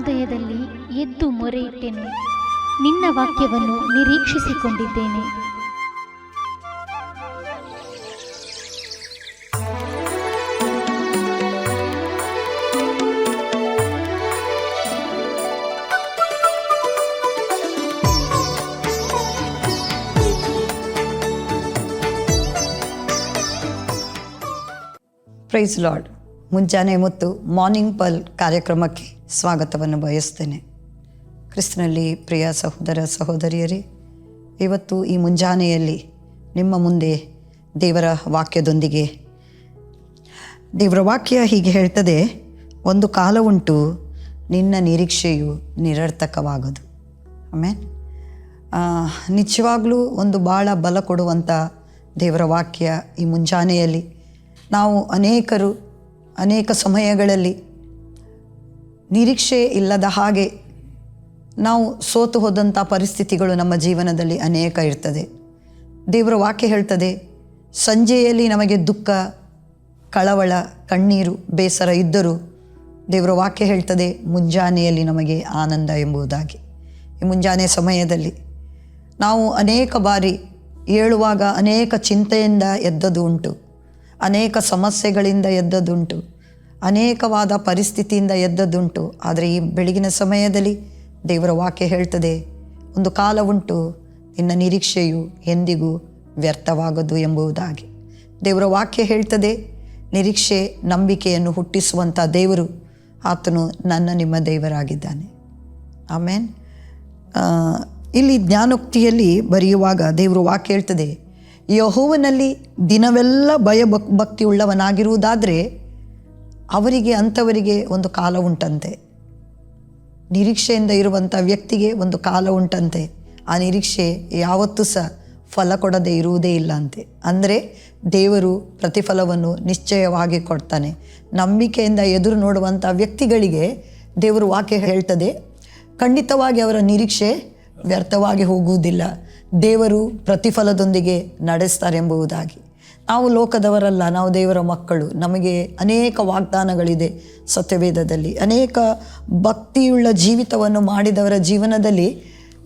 ಜ್ಞಾನೋದಯದಲ್ಲಿ ಎದ್ದು ಮೊರೆ ಇಟ್ಟೆನು ನಿನ್ನ ವಾಕ್ಯವನ್ನು ನಿರೀಕ್ಷಿಸಿಕೊಂಡಿದ್ದೇನೆ. ಪ್ರೈಸ್ ಲಾರ್ಡ್ ಮುಂಜಾನೆ ಮತ್ತು ಮಾರ್ನಿಂಗ್ ಪಲ್ ಕಾರ್ಯಕ್ರಮಕ್ಕೆ ಸ್ವಾಗತವನ್ನು ಬಯಸ್ತೇನೆ. ಕ್ರಿಸ್ತನಲ್ಲಿ ಪ್ರಿಯ ಸಹೋದರ ಸಹೋದರಿಯರೇ, ಇವತ್ತು ಈ ಮುಂಜಾನೆಯಲ್ಲಿ ನಿಮ್ಮ ಮುಂದೆ ದೇವರ ವಾಕ್ಯದೊಂದಿಗೆ. ದೇವರ ವಾಕ್ಯ ಹೀಗೆ ಹೇಳ್ತದೆ, ಒಂದು ಕಾಲ ಉಂಟು, ನಿನ್ನ ನಿರೀಕ್ಷೆಯು ನಿರರ್ಥಕವಾಗದು. ಆಮೇಲೆ ನಿಜವಾಗಲೂ ಒಂದು ಭಾಳ ಬಲ ಕೊಡುವಂಥ ದೇವರ ವಾಕ್ಯ ಈ ಮುಂಜಾನೆಯಲ್ಲಿ. ನಾವು ಅನೇಕರು ಅನೇಕ ಸಮಯಗಳಲ್ಲಿ ನಿರೀಕ್ಷೆ ಇಲ್ಲದ ಹಾಗೆ ನಾವು ಸೋತು ಹೋದಂಥ ಪರಿಸ್ಥಿತಿಗಳು ನಮ್ಮ ಜೀವನದಲ್ಲಿ ಅನೇಕ ಇರ್ತದೆ. ದೇವರ ವಾಕ್ಯ ಹೇಳ್ತದೆ, ಸಂಜೆಯಲ್ಲಿ ನಮಗೆ ದುಃಖ, ಕಳವಳ, ಕಣ್ಣೀರು, ಬೇಸರ ಇದ್ದರೂ ದೇವರ ವಾಕ್ಯ ಹೇಳ್ತದೆ, ಮುಂಜಾನೆಯಲ್ಲಿ ನಮಗೆ ಆನಂದ ಎಂಬುದಾಗಿ. ಈ ಮುಂಜಾನೆ ಸಮಯದಲ್ಲಿ ನಾವು ಅನೇಕ ಬಾರಿ ಏಳುವಾಗ ಅನೇಕ ಚಿಂತೆಯಿಂದ ಎದ್ದದು ಉಂಟು. ಅನೇಕ ಸಮಸ್ಯೆಗಳಿಂದ ಎದ್ದದ್ದುಂಟು. ಅನೇಕವಾದ ಪರಿಸ್ಥಿತಿಯಿಂದ ಎದ್ದದ್ದುಂಟು. ಆದರೆ ಈ ಬೆಳಗಿನ ಸಮಯದಲ್ಲಿ ದೇವರ ವಾಕ್ಯ ಹೇಳ್ತದೆ, ಒಂದು ಕಾಲ ಉಂಟು, ನಿನ್ನ ನಿರೀಕ್ಷೆಯು ಎಂದಿಗೂ ವ್ಯರ್ಥವಾಗದು ಎಂಬುದಾಗಿ. ದೇವರ ವಾಕ್ಯ ಹೇಳ್ತದೆ, ನಿರೀಕ್ಷೆ, ನಂಬಿಕೆಯನ್ನು ಹುಟ್ಟಿಸುವಂಥ ದೇವರು ಆತನು ನನ್ನ ನಿಮ್ಮ ದೇವರಾಗಿದ್ದಾನೆ. ಆಮೇನ್. ಇಲ್ಲಿ ಜ್ಞಾನೋಕ್ತಿಯಲ್ಲಿ ಬರೆಯುವಾಗ ದೇವರು ವಾಕ್ಯ ಹೇಳ್ತದೆ ಯಹೋವನಲ್ಲಿ ದಿನವೆಲ್ಲ ಭಯ ಭಕ್ ಭಕ್ತಿ ಉಳ್ಳವನಾಗಿರುವುದಾದರೆ ಅವರಿಗೆ, ಅಂಥವರಿಗೆ ಒಂದು ಕಾಲ ಉಂಟಂತೆ. ನಿರೀಕ್ಷೆಯಿಂದ ಇರುವಂಥ ವ್ಯಕ್ತಿಗೆ ಒಂದು ಕಾಲ ಉಂಟಂತೆ. ಆ ನಿರೀಕ್ಷೆ ಯಾವತ್ತೂ ಸಹ ಫಲ ಕೊಡದೇ ಇರುವುದೇ ಇಲ್ಲ ಅಂತೆ. ಅಂದರೆ ದೇವರು ಪ್ರತಿಫಲವನ್ನು ನಿಶ್ಚಯವಾಗಿ ಕೊಡ್ತಾನೆ. ನಂಬಿಕೆಯಿಂದ ಎದುರು ನೋಡುವಂಥ ವ್ಯಕ್ತಿಗಳಿಗೆ ದೇವರು ವಾಕ್ಯ ಹೇಳ್ತದೆ, ಖಂಡಿತವಾಗಿ ಅವರ ನಿರೀಕ್ಷೆ ವ್ಯರ್ಥವಾಗಿ ಹೋಗುವುದಿಲ್ಲ. ದೇವರು ಪ್ರತಿಫಲದೊಂದಿಗೆ ನಡೆಸ್ತಾರೆ ಎಂಬುದಾಗಿ ನಾವು ಲೋಕದವರಲ್ಲ, ನಾವು ದೇವರ ಮಕ್ಕಳು. ನಮಗೆ ಅನೇಕ ವಾಗ್ದಾನಗಳಿದೆ ಸತ್ಯವೇದದಲ್ಲಿ. ಅನೇಕ ಭಕ್ತಿಯುಳ್ಳ ಜೀವಿತವನ್ನು ಮಾಡಿದವರ ಜೀವನದಲ್ಲಿ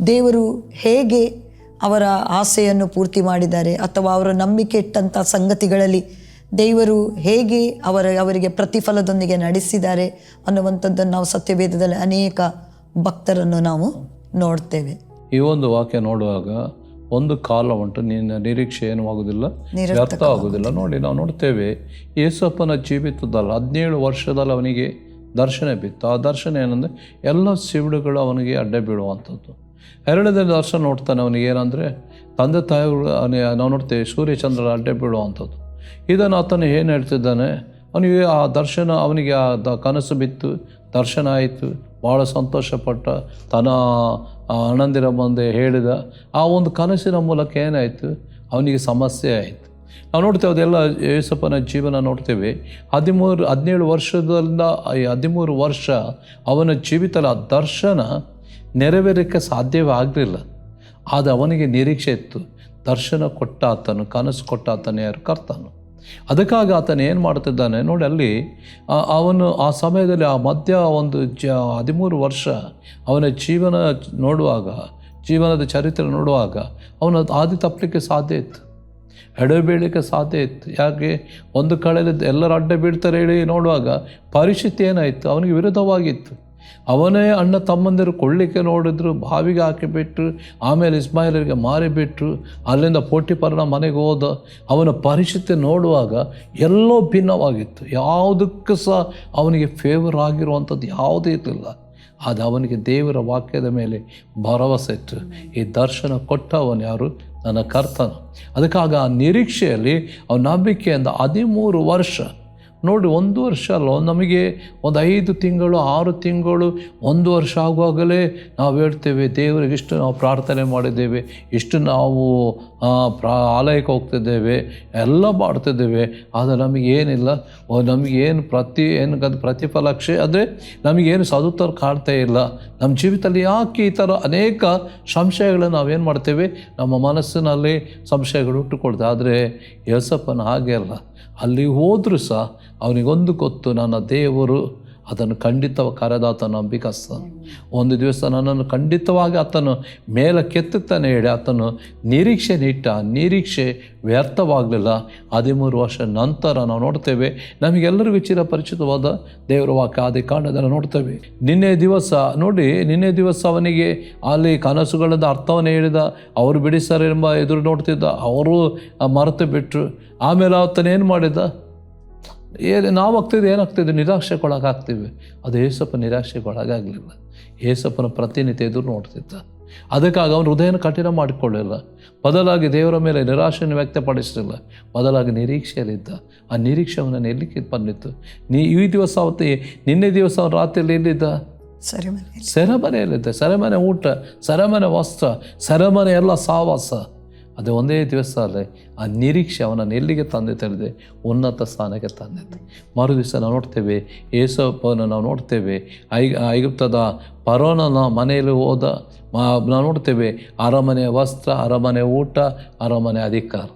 ದೇವರು ಹೇಗೆ ಅವರ ಆಸೆಯನ್ನು ಪೂರ್ತಿ ಮಾಡಿದ್ದಾರೆ ಅಥವಾ ಅವರ ನಂಬಿಕೆ ಇಟ್ಟಂಥ ಸಂಗತಿಗಳಲ್ಲಿ ದೇವರು ಹೇಗೆ ಅವರ, ಅವರಿಗೆ ಪ್ರತಿಫಲದೊಂದಿಗೆ ನಡೆಸಿದ್ದಾರೆ ಅನ್ನುವಂಥದ್ದನ್ನು ನಾವು ಸತ್ಯವೇದದಲ್ಲಿ ಅನೇಕ ಭಕ್ತರನ್ನು ನಾವು ನೋಡ್ತೇವೆ. ಈ ಒಂದು ವಾಕ್ಯ ನೋಡುವಾಗ ಒಂದು ಕಾಲ ಉಂಟು. ನಿನ್ನ ನಿರೀಕ್ಷೆ ಏನೂ ಆಗುವುದಿಲ್ಲ ವ್ಯರ್ಥ ಆಗುದಿಲ್ಲ. ನೋಡಿ ನಾವು ನೋಡ್ತೇವೆ ಯೇಸಪ್ಪನ ಜೀವಿತದಲ್ಲಿ ಹದಿನೇಳು ವರ್ಷದಲ್ಲಿ ಅವನಿಗೆ ದರ್ಶನ ಬಿತ್ತು. ಆ ದರ್ಶನ ಏನಂದರೆ ಎಲ್ಲ ಸಿವಿಡುಗಳು ಅವನಿಗೆ ಅಡ್ಡ ಬೀಳುವಂಥದ್ದು. ಎರಡನೇ ದರ್ಶನ ನೋಡ್ತಾನೆ ಅವನಿಗೆ ಏನಂದರೆ ತಂದೆ ತಾಯಿಗಳು ನಾವು ನೋಡ್ತೇವೆ ಸೂರ್ಯಚಂದ್ರ ಅಡ್ಡ ಬೀಳುವಂಥದ್ದು. ಇದನ್ನು ಆತನು ಏನು ಹೇಳ್ತಿದ್ದಾನೆ? ಅವನಿಗೆ ಆ ದರ್ಶನ ಅವನಿಗೆ ಆ ದ ಕನಸು ಬಿತ್ತು ದರ್ಶನ ಆಯಿತು. ಭಾಳ ಸಂತೋಷಪಟ್ಟ ತನ್ನ ಅಣ್ಣಂದಿರ ಮುಂದೆ ಹೇಳಿದ ಆ ಒಂದು ಕನಸಿನ ಮೂಲಕ ಏನಾಯಿತು? ಅವನಿಗೆ ಸಮಸ್ಯೆ ಆಯಿತು. ನಾವು ನೋಡ್ತೇವೆ ಅದೆಲ್ಲ ಯೇಸಪ್ಪನ ಜೀವನ ನೋಡ್ತೇವೆ. ಹದಿಮೂರು, ಹದಿನೇಳು ವರ್ಷದಿಂದ, ಈ ಹದಿಮೂರು ವರ್ಷ ಅವನ ಜೀವಿತದ ದರ್ಶನ ನೆರವೇರಕ್ಕೆ ಸಾಧ್ಯವೇ ಆಗಲಿಲ್ಲ. ಆದರೆ ಅವನಿಗೆ ನಿರೀಕ್ಷೆ ಇತ್ತು. ದರ್ಶನ ಕೊಟ್ಟ ಆತನು ಕನಸು ಕೊಟ್ಟ ಆತನು ಯಾರು? ಕರ್ತನು. ಅದಕ್ಕಾಗಿ ಆತನ ಏನು ಮಾಡ್ತಿದ್ದಾನೆ ನೋಡಿ ಅಲ್ಲಿ ಅವನು ಆ ಸಮಯದಲ್ಲಿ ಆ ಮಧ್ಯ ಒಂದು ಜ, ಹದಿಮೂರು ವರ್ಷ ಅವನ ಜೀವನ ನೋಡುವಾಗ, ಜೀವನದ ಚರಿತ್ರೆ ನೋಡುವಾಗ ಅವನ ಆದಿ ತಪ್ಪಲಿಕ್ಕೆ ಸಾಧ್ಯ ಇತ್ತು. ಎಡೆ ಬೀಳಲಿಕ್ಕೆ ಸಾಧ್ಯ ಇತ್ತು. ಯಾಕೆ? ಒಂದು ಕಡೆಯಲ್ಲಿ ಎಲ್ಲರೂ ಅಡ್ಡ ಬೀಳ್ತಾರೆ ಹೇಳಿ ನೋಡುವಾಗ ಪರಿಸ್ಥಿತಿ ಏನಾಯಿತು? ಅವನಿಗೆ ವಿರುದ್ಧವಾಗಿತ್ತು. ಅವನೇ ಅಣ್ಣ ತಮ್ಮಂದಿರು ಕೊಳ್ಳಿಕ್ಕೆ ನೋಡಿದ್ರು, ಬಾವಿಗೆ ಹಾಕಿಬಿಟ್ರು, ಆಮೇಲೆ ಇಸ್ಮಾಯಿಲರಿಗೆ ಮಾರಿಬಿಟ್ರು, ಅಲ್ಲಿಂದ ಪೋಟಿಪರನ ಮನೆಗೆ ಹೋದ ಅವನ ಪರಿಸ್ಥಿತಿ ನೋಡುವಾಗ ಎಲ್ಲೋ ಭಿನ್ನವಾಗಿತ್ತು. ಯಾವುದಕ್ಕೂ ಸಹ ಅವನಿಗೆ ಫೇವರ್ ಆಗಿರುವಂಥದ್ದು ಯಾವುದೂ ಇರಲಿಲ್ಲ. ಅದು ಅವನಿಗೆ ದೇವರ ವಾಕ್ಯದ ಮೇಲೆ ಭರವಸೆ ಇತ್ತು. ಈ ದರ್ಶನ ಕೊಟ್ಟವನು ಯಾರು? ನನ್ನ ಕರ್ತನು. ಅದಕ್ಕಾಗ ಆ ನಿರೀಕ್ಷೆಯಲ್ಲಿ ಅವನ ನಂಬಿಕೆಯಿಂದ ಹದಿಮೂರು ವರ್ಷ ನೋಡಿ ಒಂದು ವರ್ಷ ಅಲ್ಲ, ನಮಗೆ ಒಂದು ಐದು ತಿಂಗಳು, ಆರು ತಿಂಗಳು, ಒಂದು ವರ್ಷ ಆಗುವಾಗಲೇ ನಾವು ಹೇಳ್ತೇವೆ, ದೇವರಿಗೆ ಇಷ್ಟು ನಾವು ಪ್ರಾರ್ಥನೆ ಮಾಡಿದ್ದೇವೆ, ಇಷ್ಟು ನಾವು ಪ್ರಾ, ಆಲಯಕ್ಕೆ ಹೋಗ್ತಿದ್ದೇವೆ, ಎಲ್ಲ ಮಾಡ್ತಿದ್ದೇವೆ. ಆದರೆ ನಮಗೇನಿಲ್ಲ ನಮಗೇನು ಪ್ರತಿ, ಏನು ಪ್ರತಿಫಲಕ್ಷೆ ಅಂದರೆ ನಮಗೇನು ಸದುತ್ತರ ಕಾಣ್ತಾ ಇಲ್ಲ. ನಮ್ಮ ಜೀವಿತದಲ್ಲಿ ಯಾಕೆ ಈ ಥರ ಅನೇಕ ಸಂಶಯಗಳನ್ನು ನಾವೇನು ಮಾಡ್ತೇವೆ, ನಮ್ಮ ಮನಸ್ಸಿನಲ್ಲಿ ಸಂಶಯಗಳು ಹುಟ್ಟುಕೊಳ್ತೇವೆ. ಆದರೆ ಯಸಪ್ಪನ ಹಾಗೆ ಅಲ್ಲ. ಅಲ್ಲಿ ಹೋದರೂ ಸಹ ಅವನಿಗೊಂದು ಗೊತ್ತು ನನ್ನ ದೇವರು ಅದನ್ನು ಖಂಡಿತ ಕರೆದಾತ ನಂಬಿಕಸ್ತ ಒಂದು ದಿವಸ ನನ್ನನ್ನು ಖಂಡಿತವಾಗಿ ಆತನು ಮೇಲೆ ಕೆತ್ತುತ್ತಾನೆ ಹೇಳಿ ಆತನು ನಿರೀಕ್ಷೆ ಇಟ್ಟ ನಿರೀಕ್ಷೆ ವ್ಯರ್ಥವಾಗಲಿಲ್ಲ. ಹದಿಮೂರು ವರ್ಷ ನಂತರ ನಾವು ನೋಡ್ತೇವೆ, ನಮಗೆಲ್ಲರಿಗೂ ಚಿರಪರಿಚಿತವಾದ ದೇವರ ವಾಕ್ಯ ಆದಿ ಕಾಂಡದಲ್ಲಿ ನೋಡ್ತೇವೆ. ನಿನ್ನೆ ದಿವಸ ನೋಡಿ, ನಿನ್ನೆ ದಿವಸ ಅವನಿಗೆ ಅಲ್ಲಿ ಕನಸುಗಳಿಂದ ಅರ್ಥವನ್ನು ಹೇಳಿದ, ಅವರು ಬಿಡಿಸ್ತಾರೆ ಎಂಬ ಎದುರು ನೋಡ್ತಿದ್ದ, ಅವರು ಮರೆತು ಬಿಟ್ಟರು ಆಮೇಲೆ ಆತನೇನು ಮಾಡಿದ? ಏನು ನಾವು ಆಗ್ತಿದ್ದು ಏನಾಗ್ತಿದ್ವಿ ನಿರಾಶೆಗೊಳಗಾಗ್ತೀವಿ. ಅದು ಏಸಪ್ಪ ನಿರಾಶೆಗೊಳಗಾಗಲಿಲ್ಲ. ಏಸಪ್ಪನ ಪ್ರತಿನಿತ್ಯ ಎದುರು ನೋಡ್ತಿದ್ದ. ಅದಕ್ಕಾಗಿ ಅವನು ಹೃದಯನ ಕಠಿಣ ಮಾಡಿಕೊಳ್ಳಿಲ್ಲ. ಬದಲಾಗಿ ದೇವರ ಮೇಲೆ ನಿರಾಶೆಯನ್ನು ವ್ಯಕ್ತಪಡಿಸಲಿಲ್ಲ. ಬದಲಾಗಿ ನಿರೀಕ್ಷೆಯಲ್ಲಿದ್ದ. ಆ ನಿರೀಕ್ಷೆ ಅವನ ಎಲ್ಲಿಗೆ ಬಂದಿತ್ತು. ನೀ ಈ ದಿವಸ ಅವತ್ತು ನಿನ್ನೆ ದಿವಸ ಅವನು ರಾತ್ರಿಯಲ್ಲಿ ಎಲ್ಲಿದ್ದ? ಸರಿ ಮನೆಯಲ್ಲಿ ಸೆರೆಮನೆಯಲ್ಲಿದ್ದ. ಸೆರೆಮನೆ ಊಟ ಸೆರೆಮನೆ ವಸ್ತ್ರ ಸೆರೆಮನೆ ಎಲ್ಲ ಸಾವಾಸ. ಅದು ಒಂದೇ ದಿವಸ ಅಲ್ಲ ಆ ನಿರೀಕ್ಷೆ ಅವನನ್ನು ಎಲ್ಲಿಗೆ ತಂದೆ ತರದೆ ಉನ್ನತ ಸ್ಥಾನಕ್ಕೆ ತಂದಿದೆ ಮರು ದಿವಸ ನಾವು ನೋಡ್ತೇವೆ ಏಸಪ್ಪನ ನಾವು ನೋಡ್ತೇವೆ ಐ ಐಗುಪ್ತದ ಪರೋನನ ಮನೆಯಲ್ಲಿ ಹೋದ ನಾವು ನೋಡ್ತೇವೆ ಅರಮನೆ ವಸ್ತ್ರ, ಅರಮನೆ ಊಟ, ಅರಮನೆ ಅಧಿಕಾರ.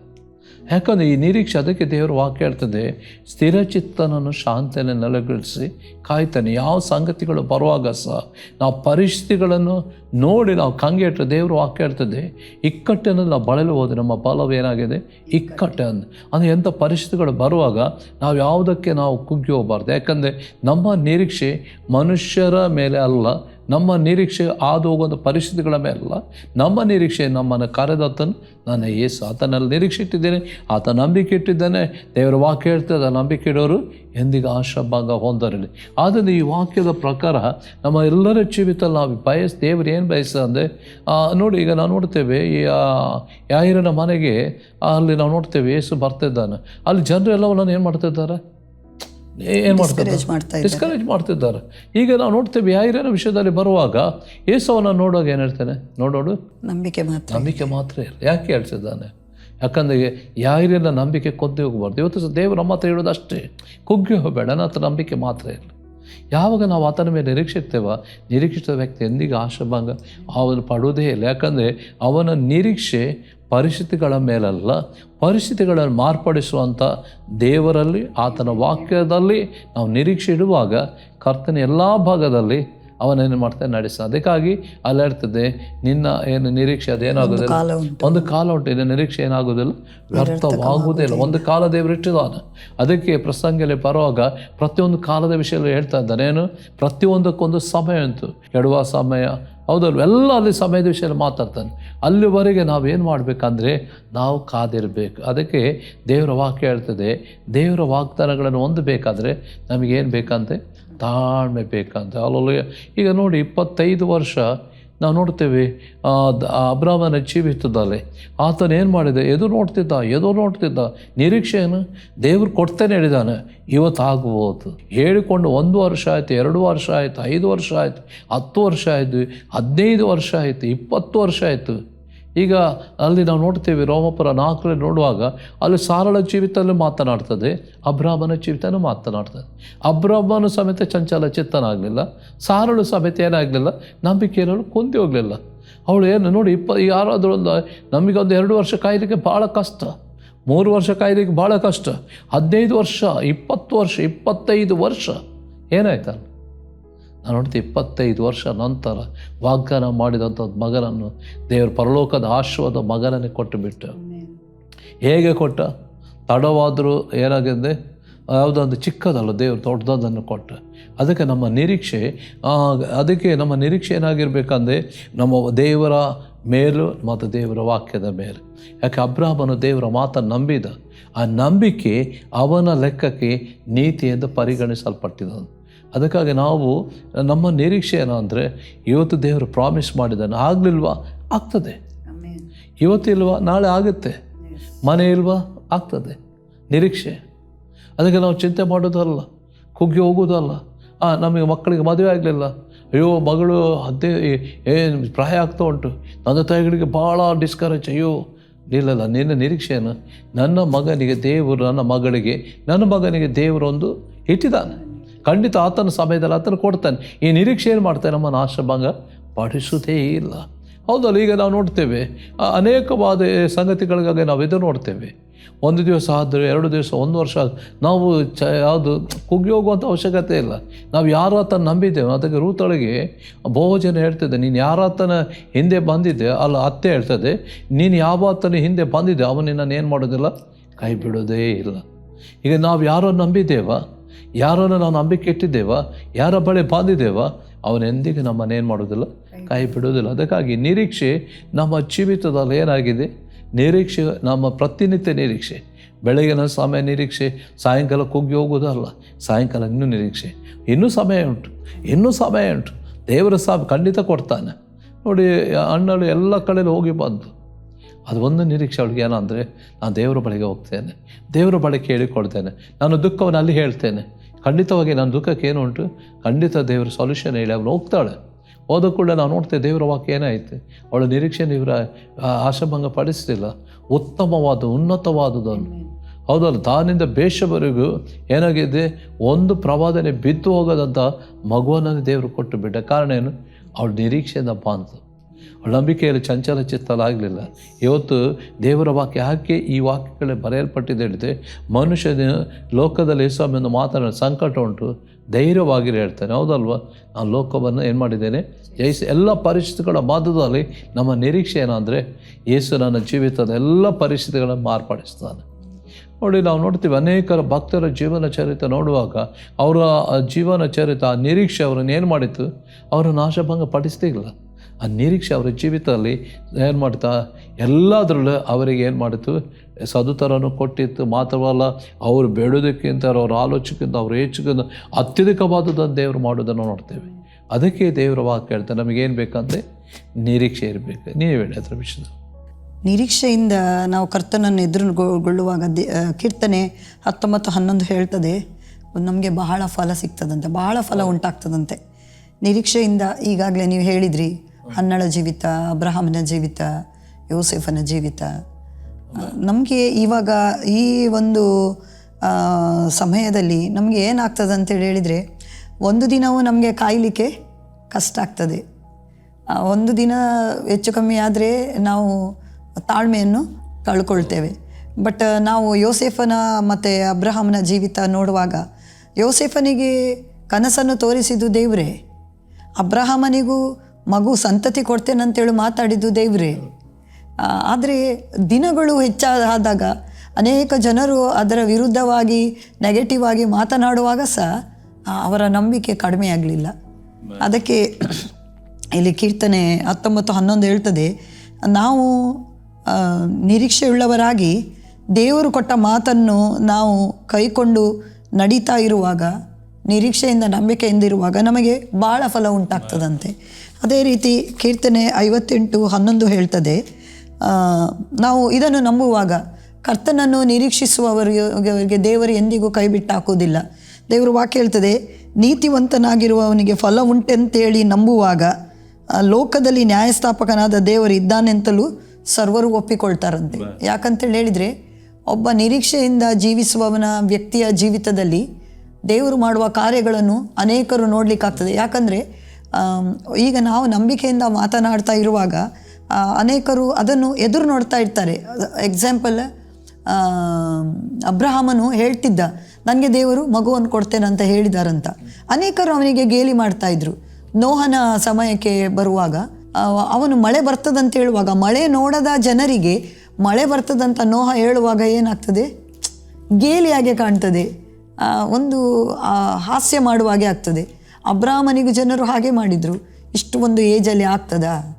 ಯಾಕಂದರೆ ಈ ನಿರೀಕ್ಷೆ ಅದಕ್ಕೆ ದೇವರು ವಾಕ್ಯ ಹೇಳ್ತದೆ ಸ್ಥಿರಚಿತ್ತನನ್ನು ಶಾಂತಿಯನ್ನು ನೆಲೆಗೊಳಿಸಿ ಕಾಯ್ತಾನೆ. ಯಾವ ಸಂಗತಿಗಳು ಬರುವಾಗ ಸಹ ನಾವು ಪರಿಸ್ಥಿತಿಗಳನ್ನು ನೋಡಿ ನಾವು ಕಂಗೆಟ್ಟು ದೇವರು ವಾಕ್ಯ ಹೇಳ್ತದೆ, ಇಕ್ಕಟ್ಟನ್ನು ನಾವು ಬಳಲು ಹೋದ್ರೆ ನಮ್ಮ ಬಲವೇನಾಗಿದೆ ಇಕ್ಕಟ್ಟೆ ಅಂದ ಅಂದರೆ ಎಂಥ ಪರಿಸ್ಥಿತಿಗಳು ಬರುವಾಗ ನಾವು ಯಾವುದಕ್ಕೆ ನಾವು ಕುಗ್ಗಿ ಹೋಗಬಾರ್ದು. ಯಾಕಂದರೆ ನಮ್ಮ ನಿರೀಕ್ಷೆ ಮನುಷ್ಯರ ಮೇಲೆ ಅಲ್ಲ ನಮ್ಮ ನಿರೀಕ್ಷೆ ಆದ ಹೋಗುವಂಥ ಪರಿಸ್ಥಿತಿಗಳ ಮೇಲಲ್ಲ. ನಮ್ಮ ನಿರೀಕ್ಷೆ ನಮ್ಮನ್ನು ಕರೆದಾತನು ನಾನು ಏಸು ಆತನಲ್ಲಿ ನಿರೀಕ್ಷೆ ಇಟ್ಟಿದ್ದೇನೆ. ಆತ ನಂಬಿಕೆ ಇಟ್ಟಿದ್ದಾನೆ. ದೇವರ ವಾಕ್ಯ ಹೇಳ್ತದೆ ನಂಬಿಕೆ ಇಡೋರು ಎಂದಿಗೂ ಆಶಾಭಂಗ ಹೊಂದರಲಿ ಆದ್ದರಿಂದ ಈ ವಾಕ್ಯದ ಪ್ರಕಾರ ನಮ್ಮ ಎಲ್ಲರ ಜೀವಿತದಲ್ಲಿ ನಾವು ಬಯಸ್, ದೇವರು ಏನು ಬಯಸ ಅಂದರೆ ನೋಡಿ ಈಗ ನಾವು ನೋಡ್ತೇವೆ, ಈ ಯಾರಿನ ಮನೆಗೆ, ಅಲ್ಲಿ ನಾವು ನೋಡ್ತೇವೆ ಏಸು ಬರ್ತಿದ್ದಾನೆ. ಅಲ್ಲಿ ಜನರು ಎಲ್ಲವನ್ನ ಏನು ಮಾಡ್ತಿದ್ದಾರೆ? ಏನು ಮಾಡ್ತಾರೆ. ಡಿಸ್ಕರೇಜ್ ಮಾಡ್ತಿದ್ದಾರೆ. ಈಗ ನಾವು ನೋಡ್ತೇವೆ ಯಾಯಿರನ ವಿಷಯದಲ್ಲಿ ಬರುವಾಗ ಏಸವನ್ನು ನೋಡುವಾಗ ಏನು ಹೇಳ್ತಾನೆ? ನೋಡೋಡು ನಂಬಿಕೆ ಮಾತ್ರ. ನಂಬಿಕೆ ಮಾತ್ರ ಇಲ್ಲ. ಯಾಕೆ ಹೇಳ್ತಿದ್ದಾನೆ? ಯಾಕಂದರೆ ಯಾರಿನ ನಂಬಿಕೆ ಕೊದ್ದೇ ಹೋಗಬಾರ್ದು. ಇವತ್ತು ದೇವರು ನಮ್ಮ ಹತ್ರ ಹೇಳೋದು ಅಷ್ಟೇ. ಕುಗ್ಗಿ ಹೋಗಬೇಡ ನನ್ನ ಹತ್ರ ನಂಬಿಕೆ ಮಾತ್ರ ಇಲ್ಲ. ಯಾವಾಗ ನಾವು ಆತನ ಮೇಲೆ ನಿರೀಕ್ಷಿಸ್ತೇವೋ ನಿರೀಕ್ಷಿತ ವ್ಯಕ್ತಿ ಎಂದಿಗೂ ಆಶಾಭಂಗ ಅವನು ಪಡುವುದೇ ಇಲ್ಲ. ಯಾಕಂದರೆ ಅವನ ನಿರೀಕ್ಷೆ ಪರಿಸ್ಥಿತಿಗಳ ಮೇಲಲ್ಲ. ಪರಿಸ್ಥಿತಿಗಳನ್ನು ಮಾರ್ಪಡಿಸುವಂಥ ದೇವರಲ್ಲಿ, ಆತನ ವಾಕ್ಯದಲ್ಲಿ ನಾವು ನಿರೀಕ್ಷೆ ಇಡುವಾಗ ಕರ್ತನ ಎಲ್ಲ ಭಾಗದಲ್ಲಿ ಅವನೇನು ಮಾಡ್ತಾನೆ ನಡೆಸ್ತಾನೆ. ಅದಕ್ಕಾಗಿ ಅಲ್ಲಿ ಇರ್ತದೆ ನಿನ್ನ ಏನು ನಿರೀಕ್ಷೆ ಅದೇನಾಗೋದಿಲ್ಲ ಒಂದು ಕಾಲ ಉಂಟು. ಇದು ನಿರೀಕ್ಷೆ ಏನಾಗೋದಿಲ್ಲ. ವ್ಯರ್ಥವಾಗುವುದೇ ಇಲ್ಲ. ಒಂದು ಕಾಲ ದೇವರು ಇಟ್ಟಿದ್ದಾನ ಅದಕ್ಕೆ ಪ್ರಸಂಗದಲ್ಲಿ ಬರುವಾಗ ಪ್ರತಿಯೊಂದು ಕಾಲದ ವಿಷಯದಲ್ಲಿ ಹೇಳ್ತಾ ಇದ್ದಾನೆ. ಏನು? ಪ್ರತಿಯೊಂದಕ್ಕೊಂದು ಸಮಯ ಉಂಟು. ಎಡುವ ಸಮಯ. ಹೌದಲ್ವ? ಎಲ್ಲ ಅಲ್ಲಿ ಸಮಯದ ವಿಷಯದಲ್ಲಿ ಮಾತಾಡ್ತಾನೆ. ಅಲ್ಲಿವರೆಗೆ ನಾವೇನು ಮಾಡಬೇಕಂದ್ರೆ ನಾವು ಕಾದಿರಬೇಕು. ಅದಕ್ಕೆ ದೇವರ ವಾಕ್ಯ ಹೇಳ್ತದೆ. ದೇವರ ವಾಗ್ದಾನಗಳನ್ನು ಹೊಂದಬೇಕಾದ್ರೆ ನಮಗೇನು ಬೇಕಂತೆ? ತಾಳ್ಮೆ ಬೇಕಂತ. ಅಲ್ಲೊಲ್ಲ ಈಗ ನೋಡಿ ಇಪ್ಪತ್ತೈದು ವರ್ಷ ನಾವು ನೋಡ್ತೇವೆ ಅಬ್ರಾಮನ ಜೀವಿತದಲ್ಲಿ ಆತನ ಏನು ಮಾಡಿದ? ಎದುರು ನೋಡ್ತಿದ್ದ, ಎದು ನೋಡ್ತಿದ್ದ. ನಿರೀಕ್ಷೆ ಏನು? ದೇವ್ರು ಕೊಡ್ತೇನೆ ಹೇಳಿದಾನೆ ಇವತ್ತು ಆಗ್ಬೋದು ಹೇಳಿಕೊಂಡು ಒಂದು ವರ್ಷ ಆಯಿತು, ಎರಡು ವರ್ಷ ಆಯಿತು, ಐದು ವರ್ಷ ಆಯಿತು, ಹತ್ತು ವರ್ಷ ಆಯಿತು, ಹದಿನೈದು ವರ್ಷ ಆಯಿತು, ಇಪ್ಪತ್ತು ವರ್ಷ ಆಯಿತು. ಈಗ ಅಲ್ಲಿ ನಾವು ನೋಡ್ತೇವೆ ರೋಮಪುರ ನಾಲ್ಕರಲ್ಲಿ ನೋಡುವಾಗ ಅಲ್ಲಿ ಸಾರಳ ಜೀವಿತಲ್ಲೂ ಮಾತನಾಡ್ತದೆ, ಅಬ್ರಾಹ್ಮನ ಜೀವಿತನೂ ಮಾತನಾಡ್ತದೆ. ಅಬ್ರಾಹ್ಮನು ಸಮೇತ ಚಂಚಲ ಚಿತ್ತನಾಗಲಿಲ್ಲ, ಸಾರಳು ಸಮೇತ ಏನಾಗಲಿಲ್ಲ ನಂಬಿಕೆಯಲ್ಲಿ ಕುಂದಿ ಹೋಗಲಿಲ್ಲ. ಅವಳು ಏನು ನೋಡಿ, ಇಪ್ಪ ಯಾರಾದರೂ ಒಂದು, ನಮಗೊಂದು ಎರಡು ವರ್ಷ ಕಾಯಲಿಕ್ಕೆ ಭಾಳ ಕಷ್ಟ, ಮೂರು ವರ್ಷ ಕಾಯಲಿಕ್ಕೆ ಭಾಳ ಕಷ್ಟ, ಹದಿನೈದು ವರ್ಷ, ಇಪ್ಪತ್ತು ವರ್ಷ, ಇಪ್ಪತ್ತೈದು ವರ್ಷ, ಏನಾಯ್ತಲ್ಲ? ನಾನು ನೋಡ್ತೀನಿ ಇಪ್ಪತ್ತೈದು ವರ್ಷ ನಂತರ ವಾಗ್ದಾನ ಮಾಡಿದಂಥ ಮಗನನ್ನು ದೇವರ ಪರಲೋಕದ ಆಶ್ವಾದ ಮಗನನ್ನೇ ಕೊಟ್ಟು ಬಿಟ್ಟ. ಹೇಗೆ ಕೊಟ್ಟ? ತಡವಾದರೂ ಏನಾಗಿದೆ? ಯಾವುದೊಂದು ಚಿಕ್ಕದಲ್ಲ ದೇವರು ದೊಡ್ಡದನ್ನು ಕೊಟ್ಟ. ಅದಕ್ಕೆ ನಮ್ಮ ನಿರೀಕ್ಷೆ ಅದಕ್ಕೆ ನಮ್ಮ ನಿರೀಕ್ಷೆ ಏನಾಗಿರ್ಬೇಕಂದ್ರೆ ನಮ್ಮ ದೇವರ ಮೇಲು ಮತ್ತು ದೇವರ ವಾಕ್ಯದ ಮೇಲೆ. ಯಾಕೆ ಅಬ್ರಾಹ್ಮನು ದೇವರ ಮಾತನ್ನು ನಂಬಿದ. ಆ ನಂಬಿಕೆ ಅವನ ಲೆಕ್ಕಕ್ಕೆ ನೀತಿ ಎಂದು ಪರಿಗಣಿಸಲ್ಪಟ್ಟಿದ್ದನು ಅದಕ್ಕಾಗಿ ನಾವು ನಮ್ಮ ನಿರೀಕ್ಷೆ ಏನು ಅಂದರೆ ಇವತ್ತು ದೇವರು ಪ್ರಾಮಿಸ್ ಮಾಡಿದ್ದಾನೆ. ಆಗಲಿಲ್ವಾ? ಆಗ್ತದೆ. ಇವತ್ತು ಇಲ್ವಾ? ನಾಳೆ ಆಗುತ್ತೆ. ಮನೆ ಇಲ್ವಾ? ಆಗ್ತದೆ. ನಿರೀಕ್ಷೆ. ಅದಕ್ಕೆ ನಾವು ಚಿಂತೆ ಮಾಡೋದಲ್ಲ ಕುಗ್ಗಿ ಹೋಗೋದಲ್ಲ ಹಾಂ ನಮಗೆ ಮಕ್ಕಳಿಗೆ ಮದುವೆ ಆಗಲಿಲ್ಲ. ಅಯ್ಯೋ ಮಗಳು ಅದೇ ಏನು ಪ್ರಾಯ ಆಗ್ತಾ ಉಂಟು. ತಂದೆ ತಾಯಿಗಳಿಗೆ ಭಾಳ ಡಿಸ್ಕರೇಜ್ ಅಯ್ಯೋ ಇಲ್ಲಲ್ಲ ನಿನ್ನ ನಿರೀಕ್ಷೆಯನ್ನು ಏನು? ನನ್ನ ಮಗನಿಗೆ ದೇವರು ನನ್ನ ಮಗಳಿಗೆ ನನ್ನ ಮಗನಿಗೆ ದೇವರೊಂದು ಇಟ್ಟಿದ್ದಾನೆ. ಖಂಡಿತ ಆತನ ಸಮಯದಲ್ಲಿ ಆತನು ಕೊಡ್ತಾನೆ. ಈ ನಿರೀಕ್ಷೆ ಏನು ಮಾಡ್ತಾನೆ? ನಮ್ಮನ್ನು ಆಶಾಭಂಗ ಪಡಿಸುವುದೇ ಇಲ್ಲ. ಹೌದಲ್ಲ, ಈಗ ನಾವು ನೋಡ್ತೇವೆ ಅನೇಕವಾದ ಸಂಗತಿಗಳಿಗಾಗಿ ನಾವು ಇದು ನೋಡ್ತೇವೆ. ಒಂದು ದಿವಸ ಆದರೆ ಎರಡು ದಿವಸ, ಒಂದು ವರ್ಷ ನಾವು ಚ, ಯಾವುದು ಕುಗ್ಗಿ ಹೋಗುವಂಥ ಅವಶ್ಯಕತೆ ಇಲ್ಲ. ನಾವು ಯಾರಾತನ ನಂಬಿದ್ದೇವೆ? ಅದಕ್ಕೆ ರೂತಳಿಗೆ ಬಹು ಜನ ಹೇಳ್ತಿದ್ದೆ, ನೀನು ಯಾರಾತನ ಹಿಂದೆ ಬಂದಿದ್ದೆ? ಅಲ್ಲ, ಅತ್ತೆ ಹೇಳ್ತದೆ, ನೀನು ಯಾವ ಆತನ ಹಿಂದೆ ಬಂದಿದ್ದೆ? ಅವನಿನ್ನ ಏನು ಮಾಡೋದಿಲ್ಲ? ಕೈ ಬಿಡೋದೇ ಇಲ್ಲ. ಈಗ ನಾವು ಯಾರೋ ನಂಬಿದ್ದೇವ? ಯಾರನ್ನು ನಾವು ನಂಬಿಕೆ ಇಟ್ಟಿದ್ದೇವ? ಯಾರ ಬಳಿ ಬಾಂದಿದ್ದೇವ? ಅವನೆಂದಿಗೂ ನಮ್ಮನ್ನು ಏನು ಮಾಡೋದಿಲ್ಲ? ಕೈ ಬಿಡೋದಿಲ್ಲ ಅದಕ್ಕಾಗಿ ನಿರೀಕ್ಷೆ ನಮ್ಮ ಜೀವಿತದಲ್ಲಿ ಏನಾಗಿದೆ? ನಿರೀಕ್ಷೆ ನಮ್ಮ ಪ್ರತಿನಿತ್ಯ ನಿರೀಕ್ಷೆ. ಬೆಳಗಿನ ಸಮಯ ನಿರೀಕ್ಷೆ ಸಾಯಂಕಾಲ ಕುಗ್ಗಿ ಹೋಗೋದಲ್ಲ ಸಾಯಂಕಾಲ ಇನ್ನೂ ನಿರೀಕ್ಷೆ. ಇನ್ನೂ ಸಮಯ ಉಂಟು ಇನ್ನೂ ಸಮಯ ಉಂಟು. ದೇವರ ಸಾಬ್ ಖಂಡಿತ ಕೊಡ್ತಾನೆ. ನೋಡಿ ಅಣ್ಣಳು ಎಲ್ಲ ಕಡೆಯಲ್ಲಿ ಹೋಗಿ ಬಂದು ಅದು ಒಂದು ನಿರೀಕ್ಷೆ. ಅವಳಿಗೆ ಏನಂದರೆ ನಾನು ದೇವರ ಬಳಿಗೆ ಹೋಗ್ತೇನೆ. ದೇವರ ಬಳಿ ಕೇಳಿಕೊಳ್ತೇನೆ. ನಾನು ದುಃಖವನ್ನು ಅಲ್ಲಿ ಹೇಳ್ತೇನೆ. ಖಂಡಿತವಾಗಿ ನನ್ನ ದುಃಖಕ್ಕೆ ಏನು ಉಂಟು? ಖಂಡಿತ ದೇವರ ಸೊಲ್ಯೂಷನ್ ಹೇಳಿ ಅವಳು ಹೋಗ್ತಾಳೆ. ಹೋದ ಕೂಡ ನಾವು ನೋಡ್ತೇವೆ ದೇವರ ವಾಕ್ಯ ಏನಾಯಿತು? ಅವಳ ನಿರೀಕ್ಷೆ ಇವರ ಆಶಾಭಂಗ ಪಡಿಸ್ತಿಲ್ಲ ಉತ್ತಮವಾದ, ಉನ್ನತವಾದದನ್ನು. ಹೌದಲ್ಲ? ತಾನಿಂದ ಬೇಷವರೆಗೂ ಏನಾಗಿದೆ? ಒಂದು ಪ್ರವಾದನೆ ಬಿದ್ದು ಹೋಗೋದಂಥ ಮಗುವನ್ನು ದೇವರು ಕೊಟ್ಟು ಬಿಟ್ಟ. ಕಾರಣ ಏನು? ಅವಳು ನಿರೀಕ್ಷೆಯಿಂದ ಅವಳ ನಂಬಿಕೆಯಲ್ಲಿ ಚಂಚಲ ಚಿತ್ತಲಾಗಲಿಲ್ಲ ಇವತ್ತು ದೇವರ ವಾಕ್ಯ ಯಾಕೆ ಈ ವಾಕ್ಯಗಳೇ ಬರೆಯಲ್ಪಟ್ಟಿದೆ ಹೇಳಿದೆ ಮನುಷ್ಯನ ಲೋಕದಲ್ಲಿ ಸ್ವಾಮಿಯನ್ನು ಮಾತನಾಡ ಸಂಕಟ ಉಂಟು, ಧೈರ್ಯವಾಗಿರಿ ಹೇಳ್ತಾನೆ. ಹೌದಲ್ವ? ನಾನು ಲೋಕವನ್ನು ಏನು ಮಾಡಿದ್ದೇನೆ? ಜಯಿಸಿ ಎಲ್ಲ ಪರಿಸ್ಥಿತಿಗಳ ಮಧ್ಯದಲ್ಲಿ ನಮ್ಮ ನಿರೀಕ್ಷೆ ಏನಂದರೆ ಯೇಸು ನನ್ನ ಜೀವಿತದ ಎಲ್ಲ ಪರಿಸ್ಥಿತಿಗಳನ್ನು ಮಾರ್ಪಡಿಸ್ತಾನೆ. ನೋಡಿ, ನಾವು ನೋಡ್ತೀವಿ ಅನೇಕರ ಭಕ್ತರ ಜೀವನ ಚರಿತ ನೋಡುವಾಗ ಅವರ ಜೀವನ ಚರಿತ ಆ ನಿರೀಕ್ಷೆ ಅವರನ್ನು ಏನು ಮಾಡಿತ್ತು? ಅವರನ್ನು ನಾಶಭಂಗ ಪಡಿಸ್ತಿಲ್ಲ ಆ ನಿರೀಕ್ಷೆ ಅವರ ಜೀವಿತದಲ್ಲಿ ಏನು ಮಾಡ್ತಾ, ಎಲ್ಲದರಲ್ಲೂ ಅವರಿಗೆ ಏನು ಮಾಡಿತು ಸದುತರನು ಕೊಟ್ಟಿತ್ತು, ಮಾತ್ರವಲ್ಲ ಅವರು ಬೇಡೋದಕ್ಕಿಂತ, ಅವ್ರ ಆಲೋಚಕ್ಕಿಂತ ಅವ್ರ ಹೆಚ್ಚಿಗಿಂತ ಅತ್ಯಧಿಕವಾದದನ್ನು ದೇವರು ಮಾಡೋದನ್ನು ನೋಡ್ತೇವೆ. ಅದಕ್ಕೆ ದೇವರ ವಾಕ್ಯ ಹೇಳ್ತಾರೆ ನಮಗೇನು ಬೇಕಂದರೆ ನಿರೀಕ್ಷೆ ಇರಬೇಕು. ನೀವು ಹೇಳಿ ಅದರ ವಿಷಯ. ನಿರೀಕ್ಷೆಯಿಂದ ನಾವು ಕರ್ತನನ್ನು ಎದುರುಗೊಳ್ಳುವಾಗ ದೇ ಕೀರ್ತನೆ ಹತ್ತೊಂಬತ್ತು ಹನ್ನೊಂದು ಹೇಳ್ತದೆ, ನಮಗೆ ಬಹಳ ಫಲ ಸಿಗ್ತದಂತೆ, ಬಹಳ ಫಲ ಉಂಟಾಗ್ತದಂತೆ. ನಿರೀಕ್ಷೆಯಿಂದ ಈಗಾಗಲೇ ನೀವು ಹೇಳಿದ್ರಿ ಹನ್ನಳ ಜೀವಿತ, ಅಬ್ರಹಾಮನ ಜೀವಿತ, ಯೋಸೆಫನ ಜೀವಿತ. ನಮಗೆ ಇವಾಗ ಈ ಒಂದು ಸಮಯದಲ್ಲಿ ನಮಗೆ ಏನಾಗ್ತದೆ ಅಂತೇಳಿ ಹೇಳಿದರೆ, ಒಂದು ದಿನವೂ ನಮಗೆ ಕಾಯಲಿಕ್ಕೆ ಕಷ್ಟ ಆಗ್ತದೆ. ಒಂದು ದಿನ ಹೆಚ್ಚು ಕಮ್ಮಿ ಆದರೆ ನಾವು ತಾಳ್ಮೆಯನ್ನು ಕಳ್ಕೊಳ್ತೇವೆ. ಬಟ್ ನಾವು ಯೋಸೆಫನ ಮತ್ತು ಅಬ್ರಹಾಮನ ಜೀವಿತ ನೋಡುವಾಗ, ಯೋಸೆಫನಿಗೆ ಕನಸನ್ನು ತೋರಿಸಿದ್ದು ದೇವರೇ. ಅಬ್ರಹಾಮನಿಗೂ ಮಗು ಸಂತತಿ ಕೊಡ್ತೇನಂತೇಳಿ ಮಾತಾಡಿದ್ದು ದೇವ್ರೆ. ಆದರೆ ದಿನಗಳು ಹೆಚ್ಚಾದಾಗ ಅನೇಕ ಜನರು ಅದರ ವಿರುದ್ಧವಾಗಿ ನೆಗೆಟಿವ್ ಆಗಿ ಮಾತನಾಡುವಾಗ ಸಹ ಅವರ ನಂಬಿಕೆ ಕಡಿಮೆ ಆಗಲಿಲ್ಲ ಅದಕ್ಕೆ ಇಲ್ಲಿ ಕೀರ್ತನೆ ಹತ್ತೊಂಬತ್ತು ಹನ್ನೊಂದು ಹೇಳ್ತದೆ, ನಾವು ನಿರೀಕ್ಷೆಯುಳ್ಳವರಾಗಿ ದೇವರು ಕೊಟ್ಟ ಮಾತನ್ನು ನಾವು ಕೈಕೊಂಡು ನಡೀತಾ ಇರುವಾಗ, ನಿರೀಕ್ಷೆಯಿಂದ ನಂಬಿಕೆಯಿಂದ ಇರುವಾಗ ನಮಗೆ ಭಾಳ ಫಲ ಉಂಟಾಗ್ತದಂತೆ. ಅದೇ ರೀತಿ ಕೀರ್ತನೆ ಐವತ್ತೆಂಟು ಹನ್ನೊಂದು ಹೇಳ್ತದೆ ನಾವು ಇದನ್ನು ನಂಬುವಾಗ ಕರ್ತನನ್ನು ನಿರೀಕ್ಷಿಸುವವರಿಗೆ ದೇವರು ಎಂದಿಗೂ ಕೈ ಬಿಟ್ಟು ಹಾಕೋದಿಲ್ಲ ದೇವರು ವಾಕ್ಯ ಹೇಳ್ತದೆ ನೀತಿವಂತನಾಗಿರುವವನಿಗೆ ಫಲ ಉಂಟೆಂತೇಳಿ ನಂಬುವಾಗ ಲೋಕದಲ್ಲಿ ನ್ಯಾಯಸ್ಥಾಪಕನಾದ ದೇವರು ಇದ್ದಾನೆಂತಲೂ ಸರ್ವರು ಒಪ್ಪಿಕೊಳ್ತಾರಂತೆ. ಯಾಕಂತೇಳಿ ಹೇಳಿದರೆ ಒಬ್ಬ ನಿರೀಕ್ಷೆಯಿಂದ ಜೀವಿಸುವವನ ವ್ಯಕ್ತಿಯ ಜೀವಿತದಲ್ಲಿ ದೇವರು ಮಾಡುವ ಕಾರ್ಯಗಳನ್ನು ಅನೇಕರು ನೋಡಲಿಕ್ಕಾಗ್ತದೆ. ಯಾಕಂದರೆ ಈಗ ನಾವು ನಂಬಿಕೆಯಿಂದ ಮಾತನಾಡ್ತಾ ಇರುವಾಗ ಅನೇಕರು ಅದನ್ನು ಎದುರು ನೋಡ್ತಾ ಇರ್ತಾರೆ. ಎಕ್ಸಾಂಪಲ್ ಅಬ್ರಹಾಮನು ಹೇಳ್ತಿದ್ದ, ನನಗೆ ದೇವರು ಮಗುವನ್ನು ಕೊಡ್ತೇನೆ ಅಂತ ಹೇಳಿದಾರಂತ. ಅನೇಕರು ಅವನಿಗೆ ಗೇಲಿ ಮಾಡ್ತಾ ಇದ್ರು. ನೋಹನ ಸಮಯಕ್ಕೆ ಬರುವಾಗ ಅವನು ಮಳೆ ಬರ್ತದಂತ ಹೇಳುವಾಗ, ಮಳೆ ನೋಡದ ಜನರಿಗೆ ಮಳೆ ಬರ್ತದಂತ ನೋಹ ಹೇಳುವಾಗ ಏನಾಗ್ತದೆ? ಗೇಲಿಯಾಗೆ ಕಾಣ್ತದೆ. ಒಂದು ಹಾಸ್ಯ ಮಾಡುವ ಹಾಗೆ ಆಗ್ತದೆ. ಅಬ್ರಾಹ್ಮನಿಗೂ ಜನರು ಹಾಗೆ ಮಾಡಿದರು. ಇಷ್ಟು ಒಂದು ಏಜಲ್ಲಿ ಆಗ್ತದಾ?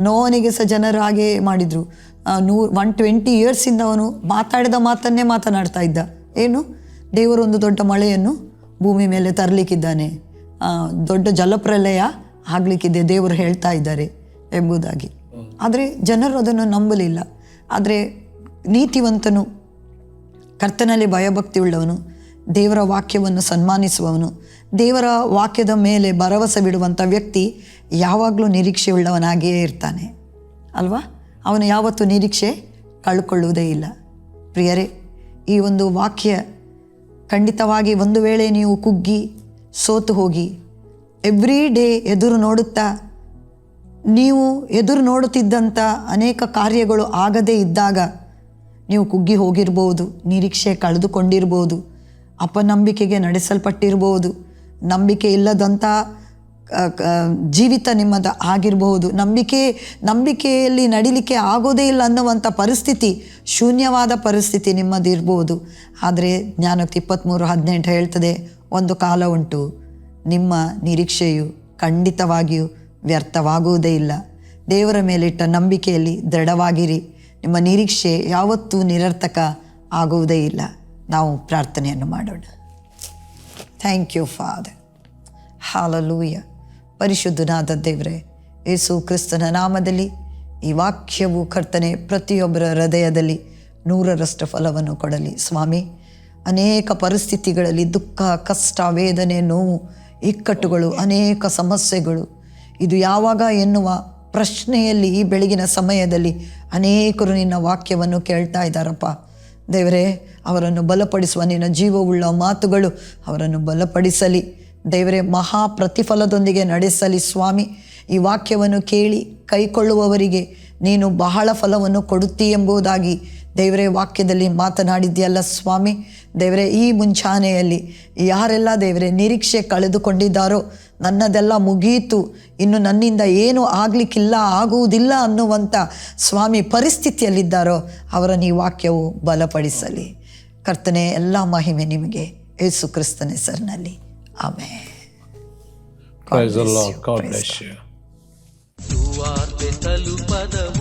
ನೋವನಿಗೆ ಸಹ ಜನರು ಹಾಗೆ ಮಾಡಿದರು. ನೂರು ಒನ್ ಟ್ವೆಂಟಿ ಇಯರ್ಸಿಂದ ಅವನು ಮಾತಾಡಿದ ಮಾತನ್ನೇ ಮಾತನಾಡ್ತಾ ಇದ್ದ. ಏನು? ದೇವರು ಒಂದು ದೊಡ್ಡ ಮಳೆಯನ್ನು ಭೂಮಿ ಮೇಲೆ ತರಲಿಕ್ಕಿದ್ದಾನೆ. ದೊಡ್ಡ ಜಲಪ್ರಲಯ ಆಗಲಿಕ್ಕಿದೆ ದೇವರು ಹೇಳ್ತಾ ಇದ್ದಾರೆ ಎಂಬುದಾಗಿ. ಆದರೆ ಜನರು ಅದನ್ನು ನಂಬಲಿಲ್ಲ. ಆದರೆ ನೀತಿವಂತನು, ಕರ್ತನಲ್ಲಿ ಭಯಭಕ್ತಿ ಉಳ್ಳವನು ದೇವರ ವಾಕ್ಯವನ್ನು ಸನ್ಮಾನಿಸುವವನು ದೇವರ ವಾಕ್ಯದ ಮೇಲೆ ಭರವಸೆ ಬಿಡುವಂಥ ವ್ಯಕ್ತಿ ಯಾವಾಗಲೂ ನಿರೀಕ್ಷೆ ಉಳ್ಳವನಾಗಿಯೇ ಇರ್ತಾನೆ. ಅಲ್ವಾ? ಅವನು ಯಾವತ್ತೂ ನಿರೀಕ್ಷೆ ಕಳ್ಕೊಳ್ಳುವುದೇ ಇಲ್ಲ. ಪ್ರಿಯರೇ, ಈ ಒಂದು ವಾಕ್ಯ ಖಂಡಿತವಾಗಿ ಒಂದು ವೇಳೆ ನೀವು ಕುಗ್ಗಿ, ಸೋತು ಹೋಗಿ ಎವ್ರಿ ಡೇ ಎದುರು ನೋಡುತ್ತಾ, ನೀವು ಎದುರು ನೋಡುತ್ತಿದ್ದಂಥ ಅನೇಕ ಕಾರ್ಯಗಳು ಆಗದೇ ಇದ್ದಾಗ ನೀವು ಕುಗ್ಗಿ ಹೋಗಿರ್ಬೋದು, ನಿರೀಕ್ಷೆ ಕಳೆದುಕೊಂಡಿರ್ಬೋದು, ಅಪನಂಬಿಕೆಗೆ ನಡೆಸಲ್ಪಟ್ಟಿರ್ಬೋದು ನಂಬಿಕೆ ಇಲ್ಲದಂಥ ಜೀವಿತ ನಿಮ್ಮದು ಆಗಿರಬಹುದು. ನಂಬಿಕೆ, ನಂಬಿಕೆಯಲ್ಲಿ ನಡಿಲಿಕ್ಕೆ ಆಗೋದೇ ಇಲ್ಲ ಅನ್ನುವಂಥ ಪರಿಸ್ಥಿತಿ, ಶೂನ್ಯವಾದ ಪರಿಸ್ಥಿತಿ ನಿಮ್ಮದಿರ್ಬೋದು ಆದರೆ ಜ್ಞಾನಕ್ಕೆ ಇಪ್ಪತ್ತ್ಮೂರು ಹದಿನೆಂಟು ಹೇಳ್ತದೆ, ಒಂದು ಕಾಲ ಉಂಟು. ನಿಮ್ಮ ನಿರೀಕ್ಷೆಯು ಖಂಡಿತವಾಗಿಯೂ ವ್ಯರ್ಥವಾಗುವುದೇ ಇಲ್ಲ. ದೇವರ ಮೇಲಿಟ್ಟ ನಂಬಿಕೆಯಲ್ಲಿ ದೃಢವಾಗಿರಿ. ನಿಮ್ಮ ನಿರೀಕ್ಷೆ ಯಾವತ್ತೂ ನಿರರ್ಥಕ ಆಗುವುದೇ ಇಲ್ಲ. ನಾವು ಪ್ರಾರ್ಥನೆಯನ್ನು ಮಾಡೋಣ. ಥ್ಯಾಂಕ್ ಯು ಫಾದರ್ ಹಾಲಲೂಯ ಪರಿಶುದ್ಧನಾದ ದೇವರೇ, ಯೇಸು ಕ್ರಿಸ್ತನ ನಾಮದಲ್ಲಿ ಈ ವಾಕ್ಯವು ಕರ್ತನೆ ಪ್ರತಿಯೊಬ್ಬರ ಹೃದಯದಲ್ಲಿ ನೂರರಷ್ಟು ಫಲವನ್ನು ಕೊಡಲಿ. ಸ್ವಾಮಿ, ಅನೇಕ ಪರಿಸ್ಥಿತಿಗಳಲ್ಲಿ ದುಃಖ, ಕಷ್ಟ, ವೇದನೆ, ನೋವು, ಇಕ್ಕಟ್ಟುಗಳು, ಅನೇಕ ಸಮಸ್ಯೆಗಳು, ಇದು ಯಾವಾಗ ಎನ್ನುವ ಪ್ರಶ್ನೆಯಲ್ಲಿ ಈ ಬೆಳಗಿನ ಸಮಯದಲ್ಲಿ ಅನೇಕರು ನಿನ್ನ ವಾಕ್ಯವನ್ನು ಕೇಳ್ತಾ ಇದ್ದಾರಪ್ಪ. ದೇವರೇ, ಅವರನ್ನು ಬಲಪಡಿಸುವ ನಿನ್ನ ಜೀವವುಳ್ಳ ಮಾತುಗಳು ಅವರನ್ನು ಬಲಪಡಿಸಲಿ. ದೇವರೇ ಮಹಾ ಪ್ರತಿಫಲದೊಂದಿಗೆ ನಡೆಸಲಿ ಸ್ವಾಮಿ. ಈ ವಾಕ್ಯವನ್ನು ಕೇಳಿ ಕೈಕೊಳ್ಳುವವರಿಗೆ ನೀನು ಬಹಳ ಫಲವನ್ನು ಕೊಡುತ್ತೀ ಎಂಬುದಾಗಿ ದೇವರೇ ವಾಕ್ಯದಲ್ಲಿ ಮಾತನಾಡಿದ್ಯಲ್ಲ ಸ್ವಾಮಿ. ದೇವರೇ ಈ ಮುಂಚಾನೆಯಲ್ಲಿ ಯಾರೆಲ್ಲ ದೇವರೇ ನಿರೀಕ್ಷೆ ಕಳೆದುಕೊಂಡಿದ್ದಾರೋ ನನ್ನದೆಲ್ಲ ಮುಗಿಯಿತು ಇನ್ನು ನನ್ನಿಂದ ಏನು ಆಗಲಿಕ್ಕಿಲ್ಲ ಆಗುವುದಿಲ್ಲ ಅನ್ನುವಂಥ ಸ್ವಾಮಿ ಪರಿಸ್ಥಿತಿಯಲ್ಲಿದ್ದಾರೋ ಅವರ ಈ ವಾಕ್ಯವು ಬಲಪಡಿಸಲಿ. ಕರ್ತನೆ ಎಲ್ಲ ಮಹಿಮೆ ನಿಮಗೆ ಯೇಸು ಕ್ರಿಸ್ತನ ಹೆಸರಿನಲ್ಲಿ. ಆಮೇಲೆ Praise the Lord. God bless you. ಸುವಾರ್ತೆ ತಲುಪದ